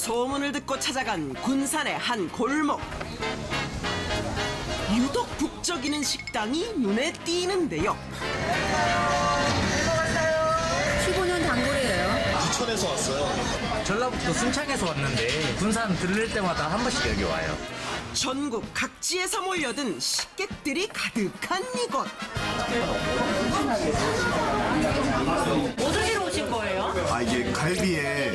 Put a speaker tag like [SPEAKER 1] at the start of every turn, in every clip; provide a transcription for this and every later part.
[SPEAKER 1] 소문을 듣고 찾아간 군산의 한 골목. 유독 북적이는 식당이 눈에 띄는데요.
[SPEAKER 2] 15년 단골이에요.
[SPEAKER 3] 부천에서 왔어요.
[SPEAKER 4] 전라북도 순창에서 왔는데 군산 들릴 때마다 한 번씩 여기 와요.
[SPEAKER 1] 전국 각지에서 몰려든 식객들이 가득한 이곳.
[SPEAKER 3] 아 이게 갈비에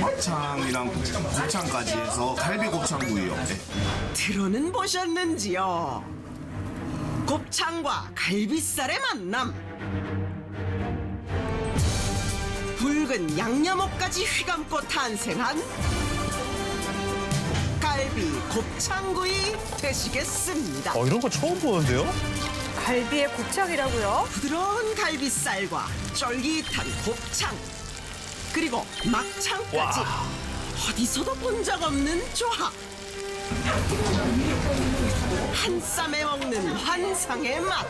[SPEAKER 3] 막창이랑 곱창까지 해서 갈비 곱창구이요. 네.
[SPEAKER 1] 들어는 보셨는지요? 곱창과 갈비살의 만남. 붉은 양념옥까지 휘감고 탄생한 갈비 곱창구이 되시겠습니다.
[SPEAKER 5] 어, 이런 거 처음 보는데요?
[SPEAKER 2] 갈비에 곱창이라고요?
[SPEAKER 1] 부드러운 갈비살과 쫄깃한 곱창 그리고 막창까지. 어디서도 본 적 없는 조합. 한 쌈에 먹는 환상의 맛.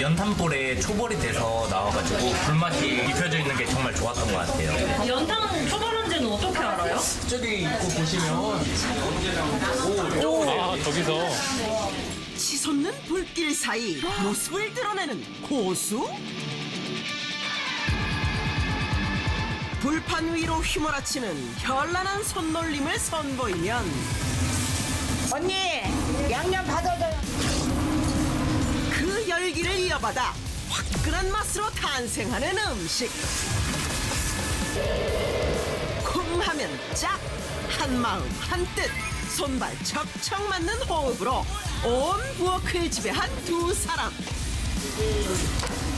[SPEAKER 4] 연탄불에 초벌이 돼서 나와가지고 불맛이 입혀져 있는 게 정말 좋았던 것 같아요.
[SPEAKER 6] 연탄 초벌한지는 어떻게 알아요?
[SPEAKER 4] 저기 입고 보시면.
[SPEAKER 5] 아, 저기서.
[SPEAKER 1] 치솟는 불길 사이 모습을 드러내는 고수 불판 위로 휘몰아치는 현란한 손놀림을 선보이면
[SPEAKER 7] 언니 양념 받아줘요.
[SPEAKER 1] 그 열기를 이어받아 화끈한 맛으로 탄생하는 음식. 쿵 하면 짝, 한 마음 한 뜻, 손발 척척 맞는 호흡으로 온 부엌을 지배한 두 사람.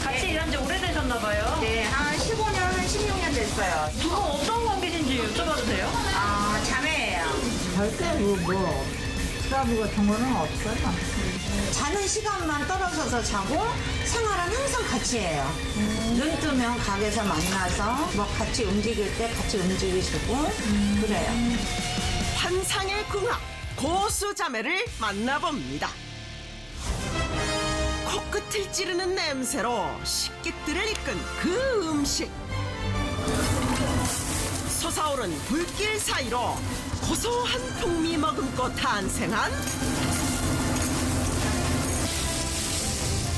[SPEAKER 6] 같이 일한 지 오래되셨나 봐요.
[SPEAKER 7] 네, 한 15년, 한 16년 됐어요.
[SPEAKER 6] 두 분 어떤 관계신지 여쭤봐도 돼요?
[SPEAKER 7] 아, 자매예요.
[SPEAKER 8] 절대 뭐, 뭐, 트러블 같은 거는 없어요.
[SPEAKER 7] 자는 시간만 떨어져서 자고 생활은 항상 같이 해요. 눈 뜨면 가게에서 만나서 뭐 같이 움직일 때 같이 움직이시고 그래요.
[SPEAKER 1] 환상의 궁합 고수 자매를 만나봅니다. 코끝을 찌르는 냄새로 식객들을 이끈 그 음식. 솟아오른 불길 사이로 고소한 풍미 머금고 탄생한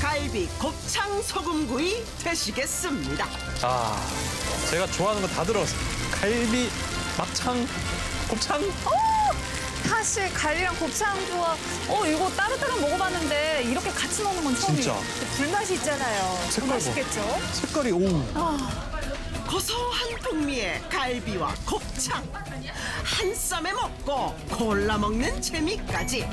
[SPEAKER 1] 갈비 곱창 소금구이 되시겠습니다.
[SPEAKER 5] 아, 제가 좋아하는 거 다 들어갔어요. 갈비, 막창, 곱창.
[SPEAKER 2] 사실 갈비랑 곱창 좋아. 어 이거 따로따로 먹어봤는데 이렇게 같이 먹는 건 처음이에요.
[SPEAKER 5] 진짜.
[SPEAKER 2] 근데 불맛이 있잖아요. 더
[SPEAKER 5] 색깔 봐.
[SPEAKER 2] 맛있겠죠?
[SPEAKER 5] 색깔이, 오.
[SPEAKER 1] 고소한 풍미의 갈비와 곱창 한 쌈에 먹고 골라 먹는 재미까지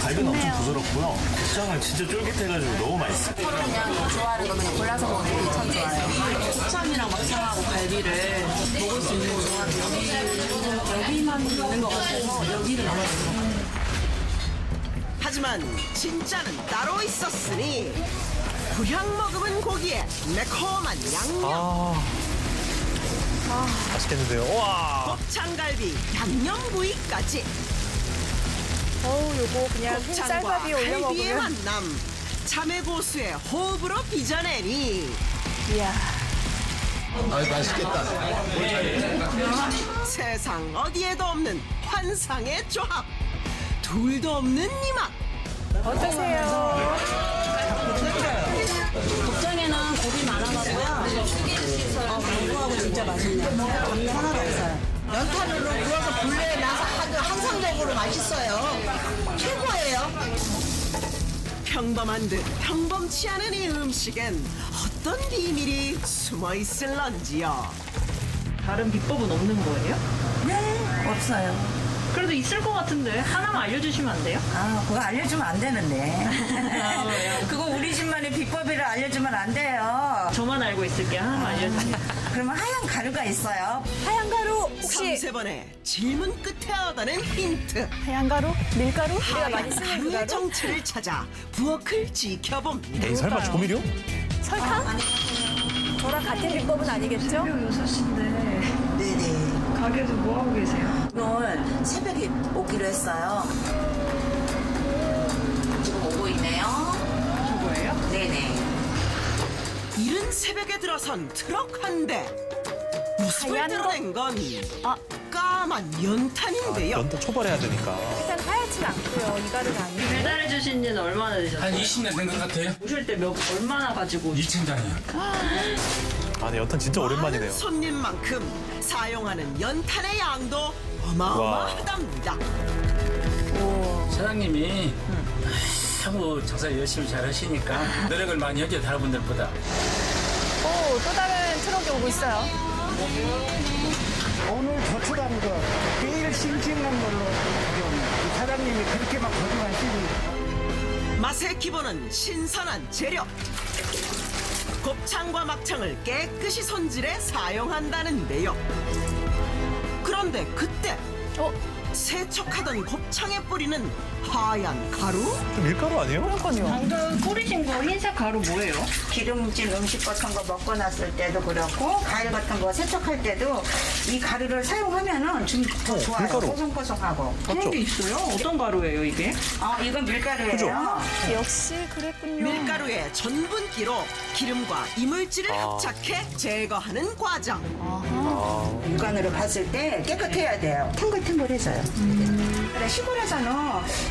[SPEAKER 3] 갈비는 엄청 부드럽고요. 곱창은 진짜 쫄깃해가지고 너무 맛있어요.
[SPEAKER 7] 그냥 좋아하는 거 그냥 골라서 먹는 게 참 좋아요. 곱창이랑 막창하고 갈비를 먹을 수 있는 조합이 여기 만 있는 것 같아서 여기를 나왔어요.
[SPEAKER 1] 하지만 진짜는 따로 있었으니 부향 머금은 고기에 매콤한 양념
[SPEAKER 5] 아. 맛있겠는데요. 와.
[SPEAKER 1] 곱창갈비 양념구이까지
[SPEAKER 2] 어우 요거 그냥 흰
[SPEAKER 1] 곱창과
[SPEAKER 2] 쌀밥이 올려
[SPEAKER 1] 갈비의
[SPEAKER 2] 먹으면
[SPEAKER 1] 만남 자매 고수의 호흡으로 빚어내니
[SPEAKER 2] 이야.
[SPEAKER 3] 아 맛있겠다.
[SPEAKER 1] 세상 어디에도 없는 환상의 조합 둘도 없는 이맛
[SPEAKER 2] 어떠세요?
[SPEAKER 7] 곱창에는 고기 많아가고요. 어, 고구하고 진짜 맛있네요. 잡내 하나도 없어요. 연탄으로 구워서 불레에 나서 항상적으로 맛있어요. 최고예요.
[SPEAKER 1] 평범한 듯 평범치 않은 이 음식엔 어떤 비밀이 숨어 있을런지요
[SPEAKER 6] 다른 비법은 없는 거예요?
[SPEAKER 9] 네, 없어요.
[SPEAKER 6] 그래도 있을 것 같은데 하나만 알려주시면 안 돼요?
[SPEAKER 9] 아, 그거 알려주면 안 되는데. 그거 우리 집만의 비법이라 알려주면 안 돼요.
[SPEAKER 6] 저만 알고 있을게요. 하나만 알려주세요.
[SPEAKER 9] 그러면 하얀 가루가 있어요.
[SPEAKER 2] 하얀 가루 혹시
[SPEAKER 1] 삼세 번의 질문 끝에 얻어낸 힌트
[SPEAKER 2] 하얀 가루? 밀가루? 우리가 많이
[SPEAKER 1] 하얀
[SPEAKER 2] 쓰는 그
[SPEAKER 1] 가루의
[SPEAKER 2] 가루?
[SPEAKER 1] 정체를 찾아 부엌을 지켜봅니다
[SPEAKER 5] 에이, 설마 조미료?
[SPEAKER 2] 설탕? 저랑 같은 비법은 아니겠죠?
[SPEAKER 9] 네네.
[SPEAKER 6] 가게에서 뭐 하고 계세요?
[SPEAKER 9] 이걸 새벽에 오기로 했어요. 지금 오고 있네요.
[SPEAKER 6] 저거예요?
[SPEAKER 9] 네네.
[SPEAKER 1] 이른 새벽에 들어선 트럭 한 대 모습을
[SPEAKER 2] 하얀 거?
[SPEAKER 1] 드러낸 건
[SPEAKER 2] 아.
[SPEAKER 1] 까만 연탄인데요.
[SPEAKER 5] 연탄 초벌해야 되니까.
[SPEAKER 2] 일단 하얗진 않고요. 이가루는 아니고.
[SPEAKER 6] 배달해 주신 지는 얼마나 되셨어요?
[SPEAKER 10] 한 20년 된 것 같아요.
[SPEAKER 6] 오실 때 몇 얼마나 가지고 오셨어요?
[SPEAKER 10] 2천 장이요.
[SPEAKER 5] 아, 네, 연탄 진짜 오랜만이네요.
[SPEAKER 1] 많은 손님만큼 사용하는 연탄의 양도 어마어마하답니다.
[SPEAKER 10] 사장님이 너무 장사 열심히 잘 하시니까 노력을 많이 하죠, 다른 분들보다.
[SPEAKER 2] 오, 또 다른 트럭이 오고 있어요.
[SPEAKER 8] 오늘 저출한 거 매일 싱싱한 걸로 가져옵니다. 사장님이 그렇게만 거짓말 하시니
[SPEAKER 1] 맛의 기본은 신선한 재료. 곱창과 막창을 깨끗이 손질해 사용한다는데요. 그런데 그때
[SPEAKER 2] 어,
[SPEAKER 1] 세척하던 곱창에 뿌리는 하얀 가루?
[SPEAKER 5] 좀 밀가루 아니에요?
[SPEAKER 2] 그러니까요.
[SPEAKER 6] 방금 뿌리신 거 흰색 가루 뭐예요?
[SPEAKER 9] 기름진 음식 같은 거 먹고 났을 때도 그렇고 과일 같은 거 세척할 때도 이 가루를 사용하면은 좀 더 좋아요.
[SPEAKER 5] 밀가루.
[SPEAKER 9] 뽀송뽀송하고.
[SPEAKER 6] 그런 게 있어요? 어떤 가루예요 이게?
[SPEAKER 9] 어, 이건 밀가루예요.
[SPEAKER 2] 역시 그랬군요.
[SPEAKER 1] 밀가루의 전분기로 기름과 이물질을
[SPEAKER 5] 아.
[SPEAKER 1] 합작해 제거하는 과정.
[SPEAKER 9] 육안으로 봤을 때 깨끗해야 돼요. 탱글탱글해져요. 그래, 시골에서는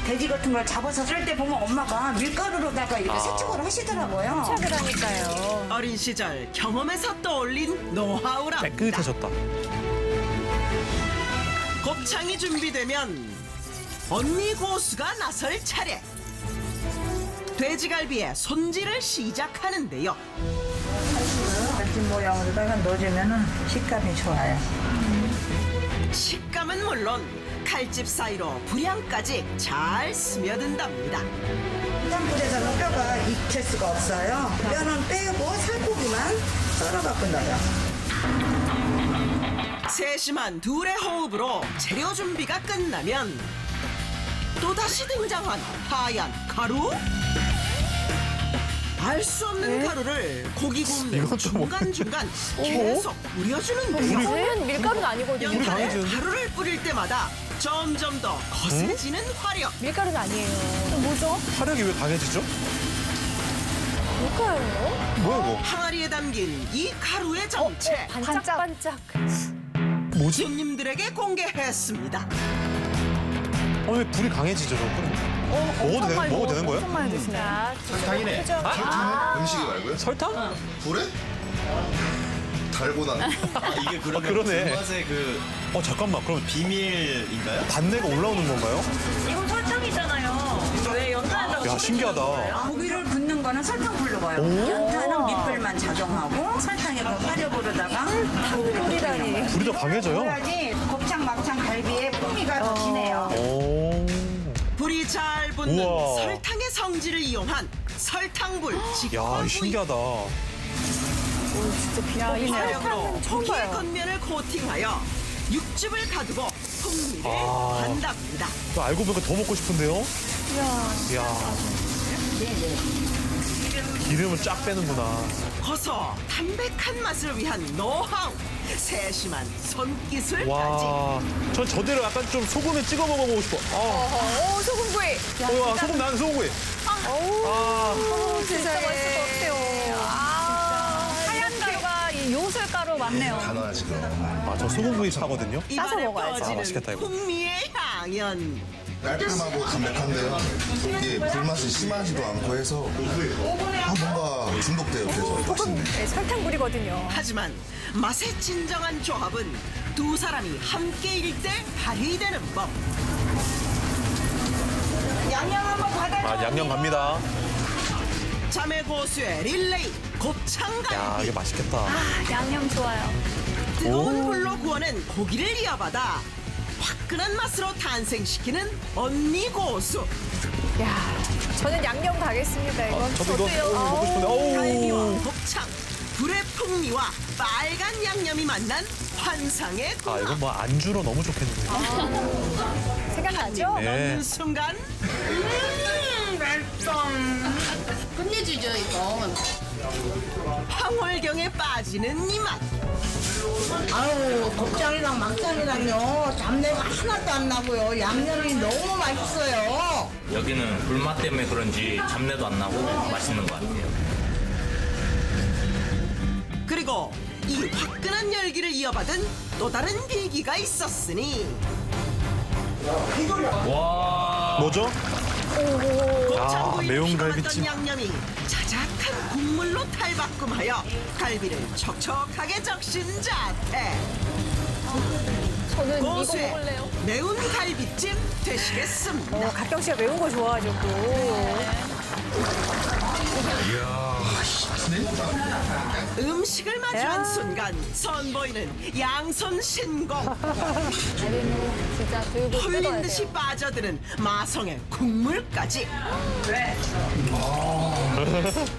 [SPEAKER 9] 돼지 같은 걸 잡아서 쓸 때 보면 엄마가 밀가루로다가 이렇게 세척을 하시더라고요.
[SPEAKER 2] 그러니까요.
[SPEAKER 1] 어린 시절 경험에서 떠올린 노하우랍니다.
[SPEAKER 5] 깨끗해졌다.
[SPEAKER 1] 곱창이 준비되면 언니 고수가 나설 차례. 돼지갈비에 손질을 시작하는데요.
[SPEAKER 9] 같은 모양으로다가 넣어주면은 식감이 좋아요.
[SPEAKER 1] 식감은 물론 칼집 사이로 불향까지 잘 스며든답니다.
[SPEAKER 9] 익힐 수가 없어요. 뼈는 빼고 살코기만 썰어갖고 넣어요.
[SPEAKER 1] 세심한 둘의 호흡으로 재료 준비가 끝나면 또다시 등장한 하얀 가루? 알 수 없는 가루를 고기 굽는 중간중간 계속 뿌려주는데요.
[SPEAKER 2] 이거는 밀가루는 아니거든요.
[SPEAKER 1] 연탄에? 가루를 뿌릴 때마다 점점 더 거세지는 화력.
[SPEAKER 2] 밀가루는 아니에요. 뭐죠?
[SPEAKER 5] 화력이 왜 강해지죠?
[SPEAKER 2] 뭘까요?
[SPEAKER 5] 뭐야, 이거?
[SPEAKER 1] 항아리에 담긴 이 가루의 정체
[SPEAKER 2] 반짝반짝.
[SPEAKER 5] 뭐지?
[SPEAKER 1] 손님들에게 공개했습니다.
[SPEAKER 5] 어, 왜 불이 강해지죠, 저거?
[SPEAKER 2] 어,
[SPEAKER 5] 먹어도
[SPEAKER 2] 많이
[SPEAKER 5] 먹어도
[SPEAKER 2] 먹-
[SPEAKER 5] 되는 거예요?
[SPEAKER 2] 엄청 많이 드시네.
[SPEAKER 3] 설탕이네. 설탕은 음식이 말고요?
[SPEAKER 5] 설탕?
[SPEAKER 3] 불에? 달고나.
[SPEAKER 11] 이게 그러면
[SPEAKER 5] 아, 그러네.
[SPEAKER 11] 불맛의 그
[SPEAKER 5] 어, 잠깐만. 그럼
[SPEAKER 11] 비밀인가요?
[SPEAKER 5] 단내가 올라오는 건가요?
[SPEAKER 6] 이건 설탕이잖아요. 왜 연탄에다가
[SPEAKER 5] 야, 신기하다.
[SPEAKER 9] 고기를 거는 설탕 불로 봐요. 연탄은 밑불만 작용하고 설탕에 그 화력으로다가
[SPEAKER 2] 뿌리다니.
[SPEAKER 5] 불이 더 강해져요?
[SPEAKER 9] 그래야지 곱창, 막창, 갈비의 풍미가 더 진해요.
[SPEAKER 5] 오.
[SPEAKER 1] 불이 잘 붙는
[SPEAKER 5] 우와.
[SPEAKER 1] 설탕의 성질을 이용한 설탕불
[SPEAKER 5] 야,
[SPEAKER 1] 직화구이.
[SPEAKER 5] 신기하다.
[SPEAKER 2] 진짜 비법이네요.
[SPEAKER 1] 화력으로
[SPEAKER 2] 처음
[SPEAKER 1] 고기의
[SPEAKER 2] 봐요.
[SPEAKER 1] 겉면을 코팅하여 육즙을 가두고 풍미를
[SPEAKER 5] 아.
[SPEAKER 1] 한답니다.
[SPEAKER 5] 또 알고 보니까 더 먹고 싶은데요? 이야. 기름을 쫙 빼는구나.
[SPEAKER 1] 고소 담백한 맛을 위한 노하우 세심한 손기술까지
[SPEAKER 5] 와. 전 저대로 약간 좀 소금에 찍어 먹어보고 싶어. 아,
[SPEAKER 2] 오, 소금구이.
[SPEAKER 5] 어, 와, 소금 나는 소금구이. 아,
[SPEAKER 2] 진짜 맛있을 것 같아요. 아, 하얀 가루가 이 요술가루 맞네요.
[SPEAKER 3] 단어야지 그럼.
[SPEAKER 5] 아, 저 소금구이 파거든요.
[SPEAKER 2] 싸서.
[SPEAKER 1] 퍼지는
[SPEAKER 5] 아, 맛있겠다, 이거.
[SPEAKER 1] 풍미의 향연
[SPEAKER 3] 깔끔하고 담백한데요. 이게 불맛이 심하지도 않고 해서 아, 뭔가 중독돼요. 그래서 맛있네.
[SPEAKER 2] 네, 설탕물이거든요.
[SPEAKER 1] 하지만 맛의 진정한 조합은 두 사람이 함께일 때 발휘되는 법
[SPEAKER 9] 양념 한번 받아줘.
[SPEAKER 5] 아, 양념 갑니다.
[SPEAKER 1] 자매 고수의 릴레이 곱창갈비
[SPEAKER 5] 야, 이게 맛있겠다.
[SPEAKER 2] 아, 양념 좋아요.
[SPEAKER 1] 뜨거운
[SPEAKER 5] 오.
[SPEAKER 1] 불로 구워낸 고기를 이어받아 화끈한 맛으로 탄생시키는 언니 고수
[SPEAKER 2] 야, 저는 양념 가겠습니다. 이건
[SPEAKER 5] 아, 저도 이거
[SPEAKER 2] 저도요.
[SPEAKER 5] 어, 먹고 싶은데.
[SPEAKER 1] 갈비와
[SPEAKER 5] 어우.
[SPEAKER 1] 곱창 불의 풍미와 빨간 양념이 만난 환상의
[SPEAKER 5] 아,
[SPEAKER 1] 궁합
[SPEAKER 5] 이건 뭐 안주로 너무 좋겠는데.
[SPEAKER 2] 생각나죠?
[SPEAKER 5] 네.
[SPEAKER 1] 넣는 순간
[SPEAKER 7] 끝내주죠 이거.
[SPEAKER 1] 황홀경에 빠지는 이맛
[SPEAKER 7] 아유 곱창이랑 막창이랑요 잡내가 하나도 안 나고요. 양념이 너무 맛있어요.
[SPEAKER 4] 여기는 불맛 때문에 그런지 잡내도 안 나고 맛있는 것 같아요.
[SPEAKER 1] 그리고 이이 화끈한 열기를 이어받은 또 다른 비기가 있었으니
[SPEAKER 5] 뭐죠? 아, 매운 갈비찜.
[SPEAKER 1] 양념이 자작한 국물로 탈바꿈하여 갈비를 촉촉하게 적신 자태
[SPEAKER 2] 저는 이거
[SPEAKER 1] 고수의
[SPEAKER 2] 먹을래요.
[SPEAKER 1] 매운 갈비찜 되시겠습니다
[SPEAKER 2] 어, 각경 씨가 매운 거 좋아하죠 또.
[SPEAKER 1] 음식을 마주한
[SPEAKER 2] 야.
[SPEAKER 1] 순간 선보이는 양손 신공
[SPEAKER 2] 진짜 들고 뜯어야
[SPEAKER 1] 홀린 듯이
[SPEAKER 2] 돼요.
[SPEAKER 1] 빠져드는 마성의 국물까지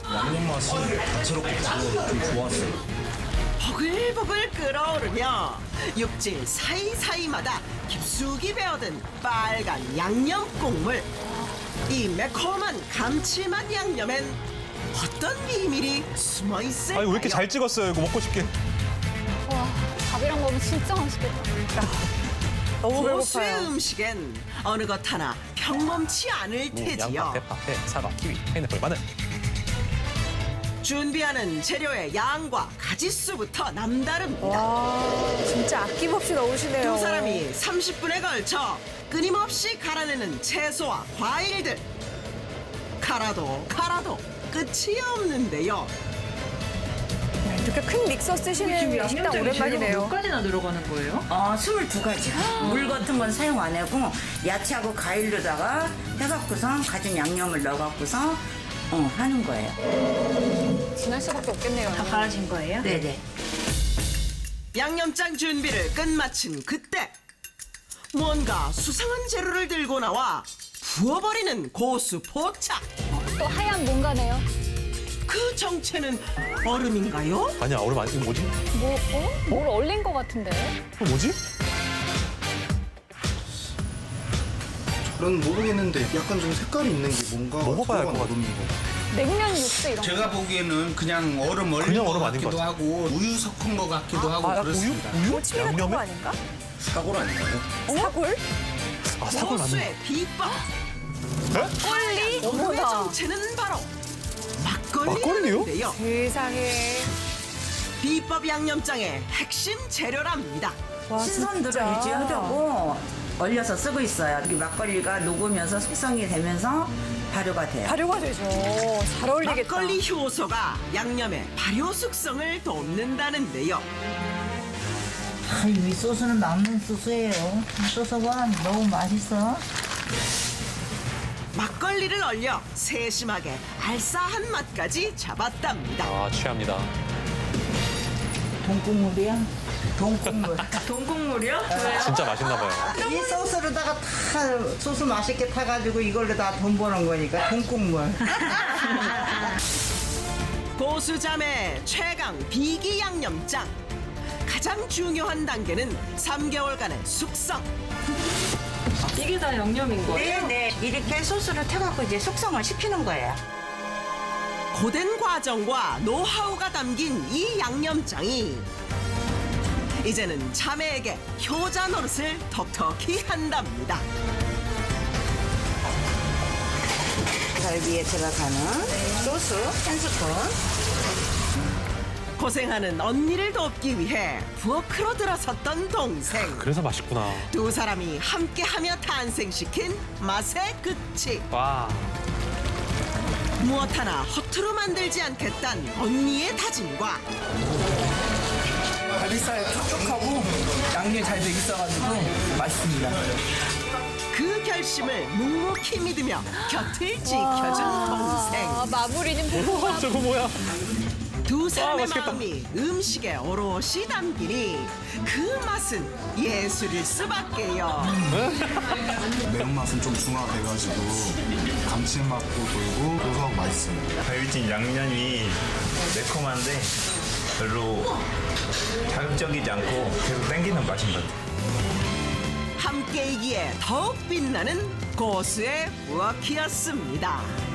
[SPEAKER 11] 양념 맛이 다채롭고 좀 좋았어요.
[SPEAKER 1] 보글보글 끓어오르며 육질 사이사이마다 깊숙이 배어든 빨간 양념 국물 이 매콤한 감칠맛 양념엔 어떤 비밀이 숨어 있을까요?
[SPEAKER 5] 아니 왜 이렇게 잘 찍었어요? 이거 먹고 싶게.
[SPEAKER 2] 와, 밥이랑 먹으면 진짜 맛있겠다. 너무
[SPEAKER 1] 고수의
[SPEAKER 2] 배고파요.
[SPEAKER 1] 음식엔 어느 것 하나 평범치 않을
[SPEAKER 5] 무,
[SPEAKER 1] 테지요.
[SPEAKER 5] 양파, 대파, 배, 사과, 키위, 파인애플, 마늘.
[SPEAKER 1] 준비하는 재료의 양과 가짓수부터 남다릅니다.
[SPEAKER 2] 와, 진짜 아낌없이 넣으시네요.
[SPEAKER 1] 두 사람이 30분에 걸쳐 끊임없이 갈아내는 채소와 과일들. 갈아도 갈아도 끝이 없는데요.
[SPEAKER 2] 이렇게 큰 믹서 쓰시는 식당 오랜만이네요.
[SPEAKER 6] 몇 가지나 들어가는 거예요?
[SPEAKER 9] 어, 22가지. 물 같은 건 사용 안 하고 야채하고 과일로다가 해갖고서 가진 양념을 넣어갖고서 어, 하는 거예요.
[SPEAKER 2] 지날 수밖에 없겠네요.
[SPEAKER 6] 다 갈아진 거예요?
[SPEAKER 9] 네네.
[SPEAKER 1] 양념장 준비를 끝마친 그때 뭔가 수상한 재료를 들고 나와 부어버리는 고수 포착.
[SPEAKER 2] 또 하얀 뭔가네요.
[SPEAKER 1] 그 정체는 얼음인가요?
[SPEAKER 5] 아니야 얼음 아니 이거 뭐지?
[SPEAKER 2] 뭐, 어? 뭘 얼린 것 같은데?
[SPEAKER 5] 이거 뭐지?
[SPEAKER 3] 저는 모르겠는데 약간 좀 색깔이 있는 게 뭔가
[SPEAKER 5] 먹어봐야
[SPEAKER 3] 들어간
[SPEAKER 5] 같은데.
[SPEAKER 3] 얼음인 것 같아요.
[SPEAKER 2] 냉면 육수 이런 거.
[SPEAKER 10] 제가 보기에는 그냥 얼음 얼린
[SPEAKER 5] 그냥
[SPEAKER 10] 것
[SPEAKER 5] 얼음 아닌 것
[SPEAKER 10] 같기도 하고 우유 섞은 것 같기도 하고
[SPEAKER 5] 아, 우유?
[SPEAKER 10] 그렇습니다.
[SPEAKER 5] 우유?
[SPEAKER 2] 같은 거
[SPEAKER 5] 양념에?
[SPEAKER 2] 아닌가?
[SPEAKER 10] 사골 아닌가요?
[SPEAKER 2] 사골?
[SPEAKER 5] 아 사골 맞네.
[SPEAKER 1] 고수의 비법.
[SPEAKER 2] 꼴리?
[SPEAKER 1] 얼음의. 정체는 바로
[SPEAKER 5] 막걸리요?
[SPEAKER 1] 막걸리인데요.
[SPEAKER 2] 세상에.
[SPEAKER 1] 비법 양념장의 핵심 재료랍니다.
[SPEAKER 2] 와,
[SPEAKER 9] 신선도를. 유지하려고 얼려서 쓰고 있어요. 이 막걸리가 녹으면서 숙성이 되면서 발효가 돼요.
[SPEAKER 2] 발효가 되죠. 잘 어울리겠다.
[SPEAKER 1] 막걸리 효소가 양념의 발효 숙성을 돕는다는데요.
[SPEAKER 8] 아, 이 소스는 남는 소스예요. 이 소스가 너무 맛있어.
[SPEAKER 1] 막걸리를 얼려 세심하게 알싸한 맛까지 잡았답니다.
[SPEAKER 5] 아 취합니다.
[SPEAKER 8] 동국물이야. 동국물.
[SPEAKER 6] 동국물이요?
[SPEAKER 5] 진짜 맛있나 봐요.
[SPEAKER 7] 이 소스로다가 다 소스 맛있게 타가지고 이걸로 다 돈 버는 거니까 동국물.
[SPEAKER 1] 고수자매 최강 비기 양념장. 가장 중요한 단계는 3개월간의 숙성.
[SPEAKER 6] 이게 다 양념인 거예요?
[SPEAKER 9] 네네. 이렇게 소스를 태갖고 이제 숙성을 시키는 거예요.
[SPEAKER 1] 고된 과정과 노하우가 담긴 이 양념장이 이제는 자매에게 효자 노릇을 톡톡히 한답니다.
[SPEAKER 9] 갈비에 들어가는 소스 한 스푼.
[SPEAKER 1] 고생하는 언니를 돕기 위해 부엌으로 들어섰던 동생.
[SPEAKER 5] 그래서 맛있구나.
[SPEAKER 1] 두 사람이 함께하며 탄생시킨 맛의 끝이
[SPEAKER 5] 와.
[SPEAKER 1] 무엇 하나 허투루 만들지 않겠다는 언니의 다짐과
[SPEAKER 7] 갈비살 촉촉하고 양념이 잘 돼 있어가지고 맛있습니다.
[SPEAKER 1] 그 결심을 묵묵히 믿으며 곁을 지켜준 동생.
[SPEAKER 2] 아, 마무리는 보고
[SPEAKER 5] 저거 뭐야?
[SPEAKER 1] 두 사람의
[SPEAKER 5] 맛있겠다.
[SPEAKER 1] 마음이 음식에 오롯이 담기니 그 맛은 예술일 수밖에요.
[SPEAKER 3] 매운맛은 좀 중화돼가지고 감칠맛도 돌고 고소하고 맛있어요.
[SPEAKER 12] 갈비찜 양념이 매콤한데 별로 자극적이지 않고 계속 땡기는 맛인 것 같아요.
[SPEAKER 1] 함께이기에 더욱 빛나는 고수의 부엌이었습니다.